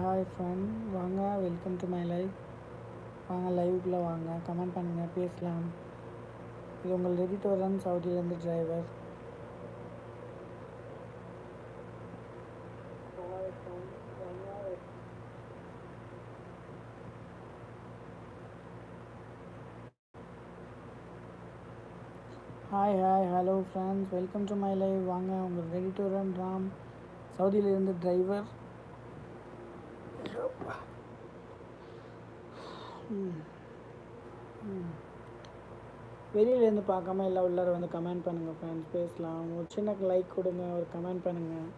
Hi friend வாங்க. Welcome to my life வாங்க லைவுக்குள்ளே வாங்க. கமெண்ட் பண்ணுங்கள் பேசலாம். இது உங்கள் ரெடிட்டோரன் சவுதியிலேருந்து driver hi hi hello friends welcome to my live வாங்க. உங்கள் ரெடிட்டோரன் ராம் சவுதியிலேருந்து டிரைவர் வெளியிலேருந்து பார்க்காம எல்லாம் உள்ளார வந்து கமெண்ட் பண்ணுங்கள் ஃப்ரெண்ட்ஸ் பேசலாம். ஒரு சின்ன லைக் கொடுங்க ஒரு கமெண்ட் பண்ணுங்கள்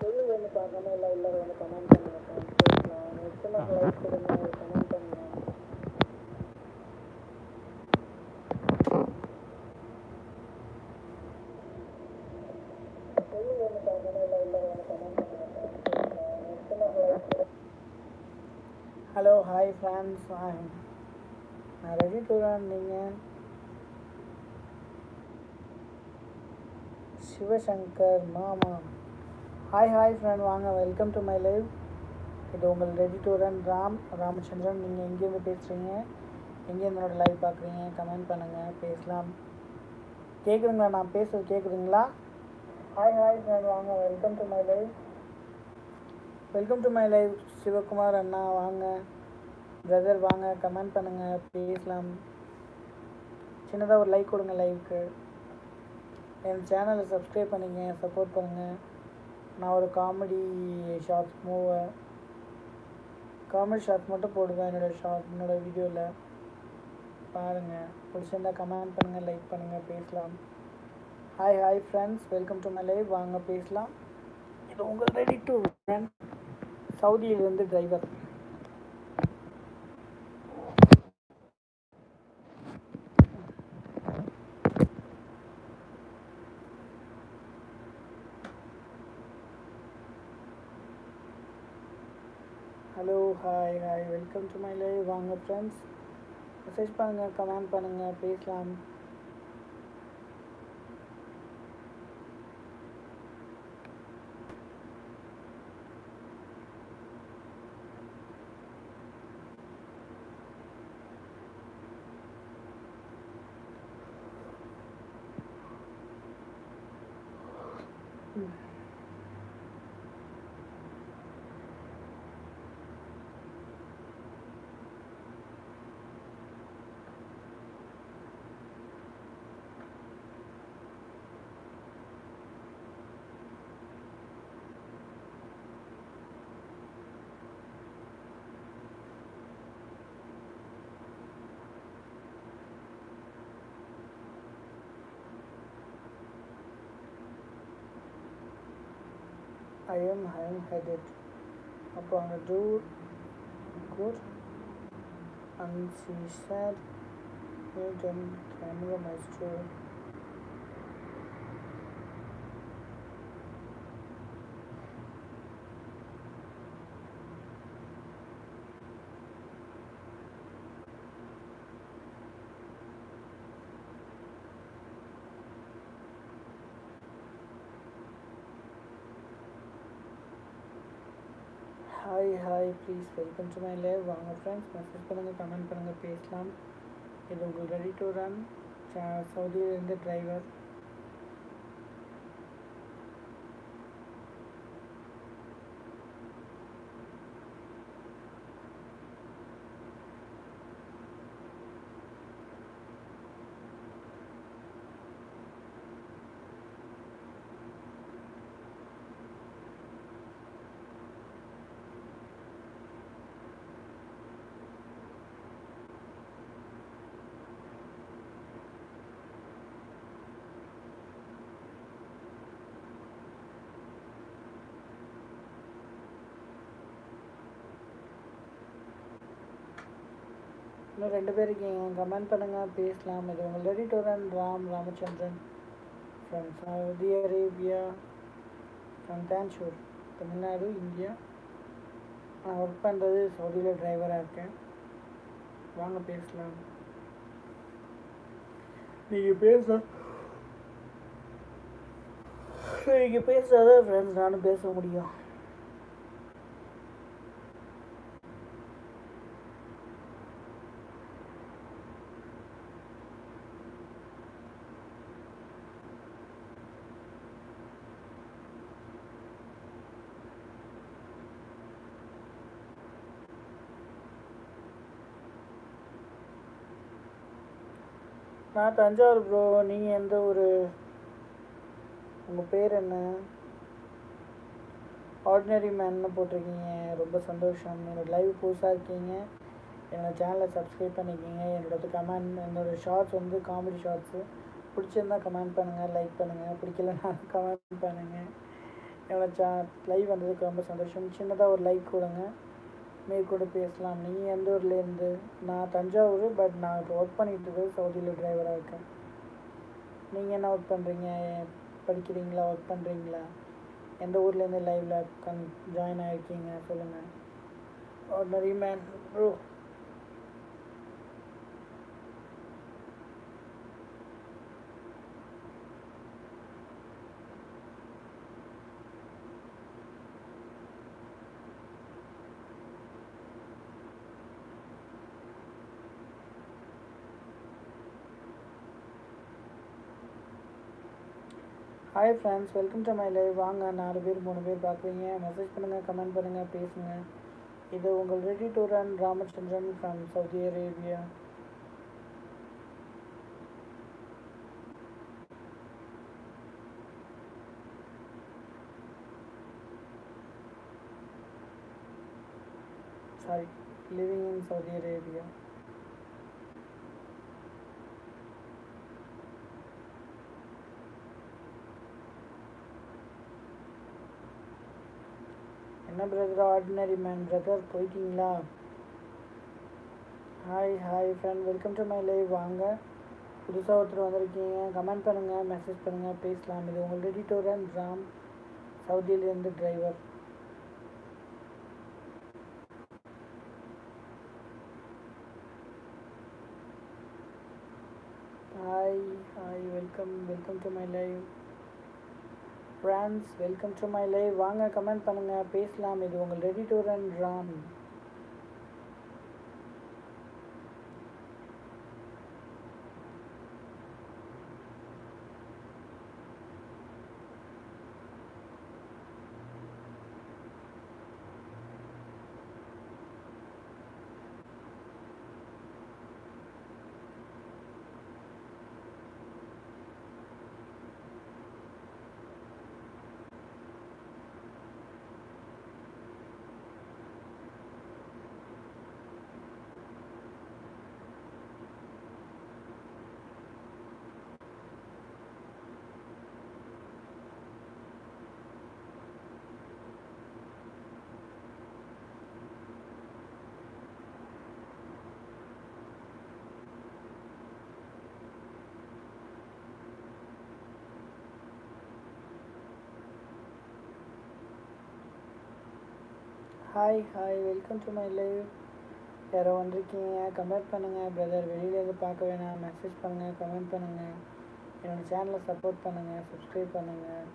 வெளியிலேருந்து பார்க்காம எல்லாம் உள்ளார வந்து கமெண்ட் பண்ணுங்கள் ஃப்ரெண்ட்ஸ் பேசலாம் ஒரு சின்ன லைக் கொடுங்க ஒரு கமெண்ட் பண்ணுங்கள் ஹலோ ஹாய் ஃப்ரெண்ட்ஸ் நான் ரெடி டூரான் நீங்கள் சிவசங்கர் மாமா ஹாய் ஹாய் ஃப்ரெண்ட் வாங்க வெல்கம் டு மை லைவ் இது உங்கள் ரெடி டூரன் ராம் ராமச்சந்திரன் நீங்கள் எங்கேருந்து பேசுகிறீங்க எங்கேருந்து என்னோடய லைவ் பார்க்குறீங்க? கமெண்ட் பண்ணுங்கள் பேசலாம். கேட்குதுங்களா நான் பேசுகிறது கேட்குதுங்களா ஹாய் ஹாய் ஃப்ரெண்ட் வாங்க welcome to my live welcome to my live Sivakumar அண்ணா. வாங்க. பிரதர் வாங்க கமெண்ட் பண்ணுங்கள் பேசலாம். சின்னதாக ஒரு லைக் கொடுங்க லைவுக்கு என் சேனலை சப்ஸ்கிரைப் பண்ணிங்க சப்போர்ட் பண்ணுங்கள் நான் ஒரு காமெடி ஷார்ட்ஸ் மூவை. காமெடி ஷார்ட்ஸ் மட்டும் போடுவேன் என்னோடய ஷார்ட் என்னோடய வீடியோவில் பாருங்கள் பிடிச்சிருந்தா கமெண்ட் பண்ணுங்கள் லைக் பண்ணுங்கள் பேசலாம். Hi hi friends welcome to my live வாங்க பேசலாம். இது உங்கள் ready to சவுதியிலிருந்து driver hello hi hi welcome to my live வாங்க ஃப்ரெண்ட்ஸ் மெசேஜ் பண்ணுங்கள் கமெண்ட் பண்ணுங்கள் பேசலாம். I am ham headed upon a door. Good. And she said Newton camera maestro please welcome to my live வாங்க friends message பண்ணுங்கள் comment பண்ணுங்கள் பேசலாம். இது உங்கள் ரெடி டு ரன் சவுதியிலேருந்து டிரைவர் இன்னும் ரெண்டு பேர் இருக்கீங்க கமெண்ட் பண்ணுங்கள் பேசலாம். இது உங்கள் ready to run Ram Ramachandran from Saudi Arabia from Tanjore Tamil Nadu India நான் ஒர்க் பண்ணுறது சவுதியில் டிரைவராக இருக்கேன். வாங்க பேசலாம். நீங்கள் பேச நீங்கள் பேசாதான் ஃப்ரெண்ட்ஸ் நானும் பேச முடியும். நான் தஞ்சாவூர் ப்ரோ நீங்கள் எந்த ஒரு உங்கள் பேர் என்ன? ஆர்டினரி மேன்னு போட்டிருக்கீங்க. ரொம்ப சந்தோஷம். என்னோடய லைவ் புதுசாக இருக்கீங்க. என்னோடய சேனலை சப்ஸ்கிரைப் பண்ணிக்கிங்க. என்னோடய கமெண்ட் என்னோடய ஷார்ட்ஸ் வந்து காமெடி ஷார்ட்ஸு பிடிச்சிருந்தா கமெண்ட் பண்ணுங்கள் லைக் பண்ணுங்கள் பிடிக்கலன்னா கமெண்ட் பண்ணுங்கள் என்னோடய சே லைவ் வந்ததுக்கு ரொம்ப சந்தோஷம். சின்னதாக ஒரு லைக் கொடுங்க. மேற்கொண்டு பேசலாம். நீங்கள் எந்த ஊர்லேருந்து நான் தஞ்சாவூர் பட் நான் இப்போ ஒர்க் பண்ணிகிட்டு இருக்கேன் சவுதியில் டிரைவராக இருக்கேன். நீங்கள் என்ன ஒர்க் பண்ணுறீங்க படிக்கிறீங்களா? ஒர்க் பண்ணுறீங்களா எந்த ஊர்லேருந்து லைவில் கன் ஜாயின் ஆகிருக்கீங்க சொல்லுங்கள் ordinary man bro hi friends welcome to my live வாங்க நாலு பேர் மூணு பேர் பார்க்குறீங்க. மெசேஜ் பண்ணுங்கள் கமெண்ட் பண்ணுங்கள் பேசுங்க. இது உங்கள் ready to run Ramachandran from Saudi Arabia sorry living in Saudi Arabia என்ன பிரதர் ஆர்டினரி மேன் பிரதர் போயிட்டீங்களா? Hi hi friend welcome to my live வாங்க. புதுசாக ஒருத்தர் வந்திருக்கீங்க. கமெண்ட் பண்ணுங்கள் மெசேஜ் பண்ணுங்கள் பேசலாம். இது உங்கள் ready to run Ram சவுதியிலேருந்து driver hi hi welcome welcome to my live friends welcome to my live வாங்க கமெண்ட் பண்ணுங்கள் பேசலாம். இது உங்கள் ready to run Ram hi hi welcome to my live யாரோ வந்திருக்கீங்க. கமெண்ட் பண்ணுங்கள் பிரதர் வெளியிலேருந்து பார்க்க வேணாம். மெசேஜ் பண்ணுங்கள் கமெண்ட் பண்ணுங்கள் என்னோடய சேனலை சப்போர்ட் பண்ணுங்கள் சப்ஸ்கிரைப் பண்ணுங்கள்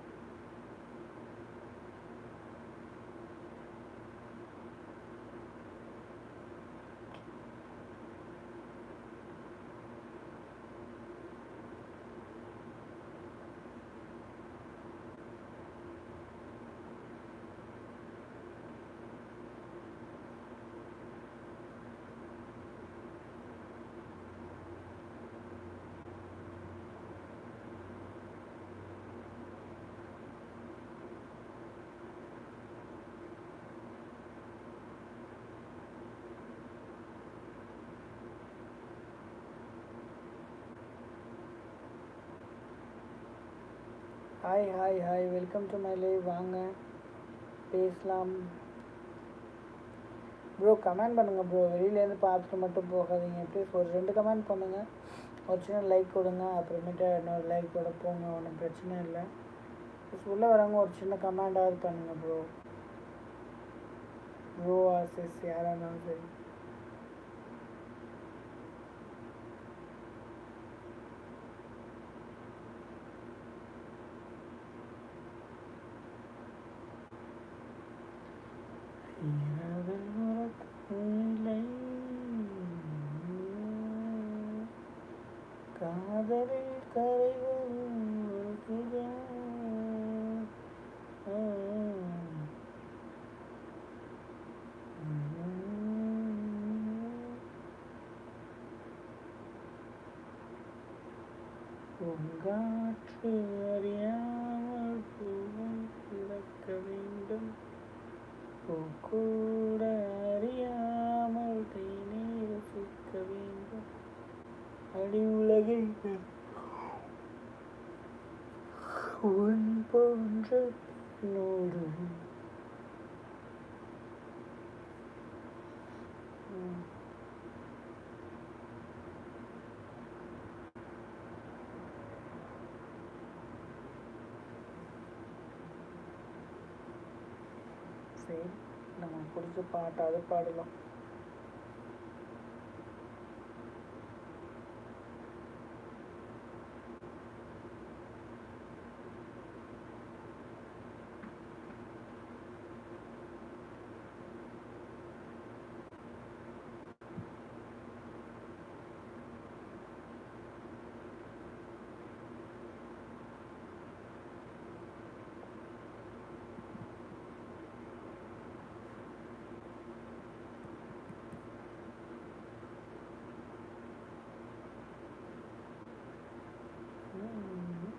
hi hi hi welcome to my live வாங்க. பேசலாம். ப்ரோ கமெண்ட் பண்ணுங்கள் ப்ரோ வெளியிலேருந்து பார்த்துட்டு மட்டும் போகாதீங்க ப்ளீஸ் ஒரு ரெண்டு கமெண்ட் பண்ணுங்கள் ஒரு சின்ன லைக் கொடுங்க. அப்புறமேட்டு இன்னொரு லைக் கூட போங்க. ஒன்றும் பிரச்சனை இல்லை. ப்ளீஸ் உள்ளே வரவங்க ஒரு சின்ன கமெண்டாவது பண்ணுங்கள் ப்ரோ ப்ரோ ஆசிஸ் யாராக இருந்தாலும் சரி. God, to the end. நம்ம பிடிச்ச பாட்டாவது பாடலாம் ம்.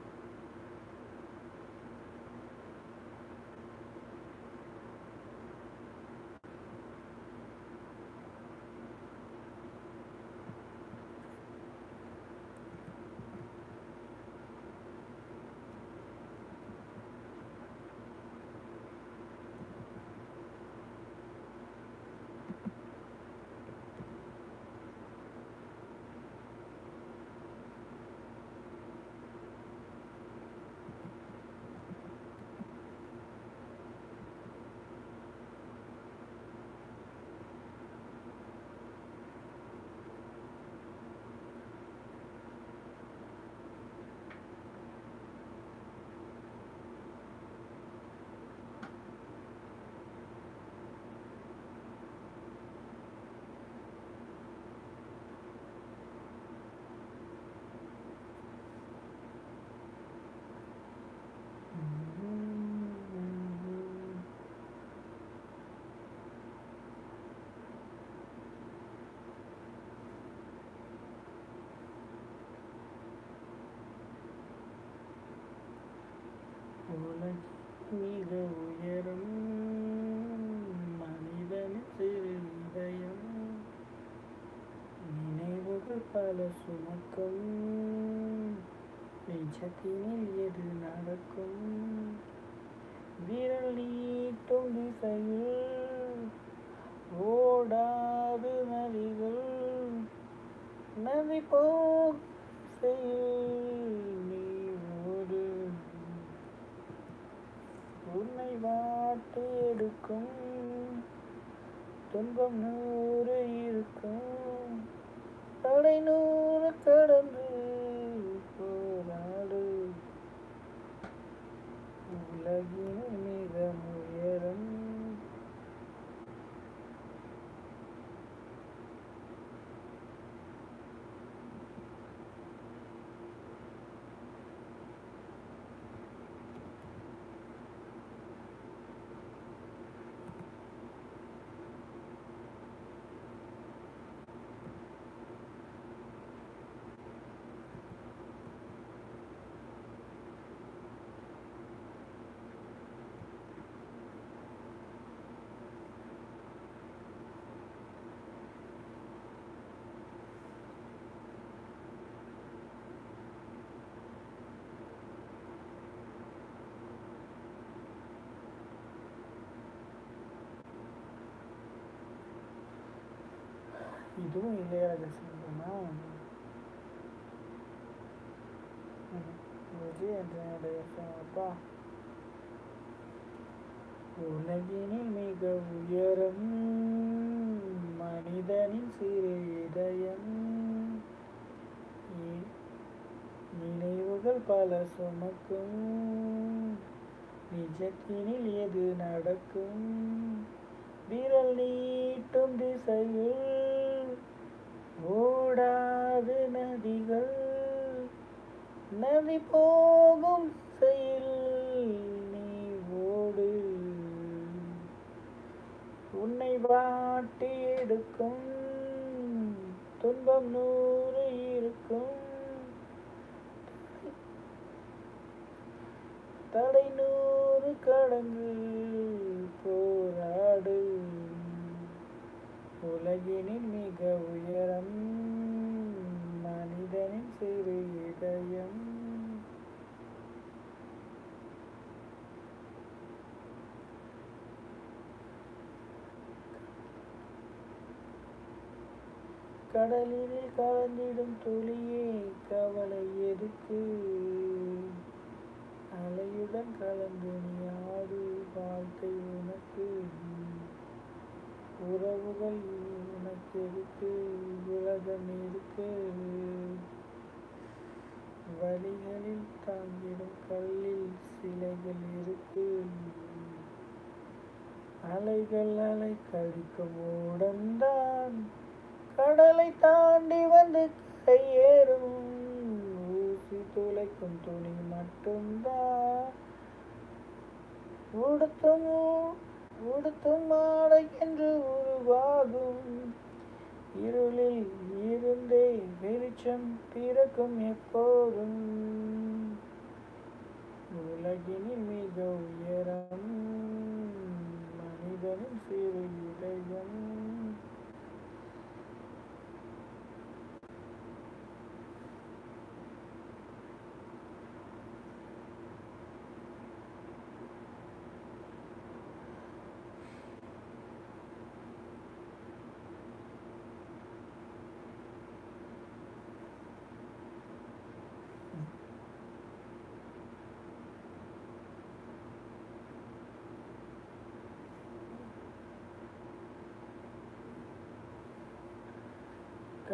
உலகின் மிக உயரம் மனிதன் சிறு இதயம். நினைவுகள் பல சுமக்கும் நிஜத்தினில் எது நடக்கும்? விரல் நீட்டும் திசையில் ஓடாது நதிகள் நதி போக்கு திசையில் நீ ஓடு உன்னை வாட்டு எடுக்கும் துன்பம் நூறு இருக்கும் தடை நூறு கடந்து போராடு உலகின் மிக உயரம் இதுவும் இளையராஜா சிங்கமா விஜய் ஆண்டனியோடைய அப்பா உலகினில் மிக உயரம் மனிதனின் சிறு இதயம். நினைவுகள் பல சுமக்கும் நிஜத்தினில் எது நடக்கும்? விரல் நீட்டும் திசையில் ஓடாது நதிகள் நதி போகும் செயல் நீ ஓடு. உன்னை வாட்டி எடுக்கும் துன்பம் நூறு இருக்கும். தலை நூறு கடந்து போராடு. உலகினின் மிக உயரம் மனிதனின் சிறு இதயம். கடலில் கலந்திடும் துளியே கவலை எதுக்கு? அலையுடன் கலந்து நீ ஆடு வாழ்க்கை உனக்கு. உறவுகள் இருக்கு உலகம் இருக்கு. வழிகளில் தாங்கிடும் கல்லில் சிலைகள் இருக்கு. அலைகள் அலை கழிக்கும் ஓடந்தான் கடலை தாண்டி வந்து கையேறும். ஊசி துளைக்கும் துணி மட்டும்தான். உடுத்தும் உடுத்தும் ஆடை என்று எப்போதும்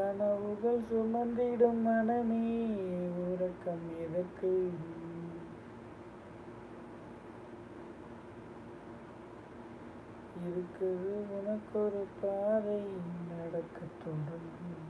கனவுகள் சுமந்திடும் மனமே உறக்கம் எதற்கு? இருக்குது உனக்கொரு பாதை நடக்க தொடங்கும்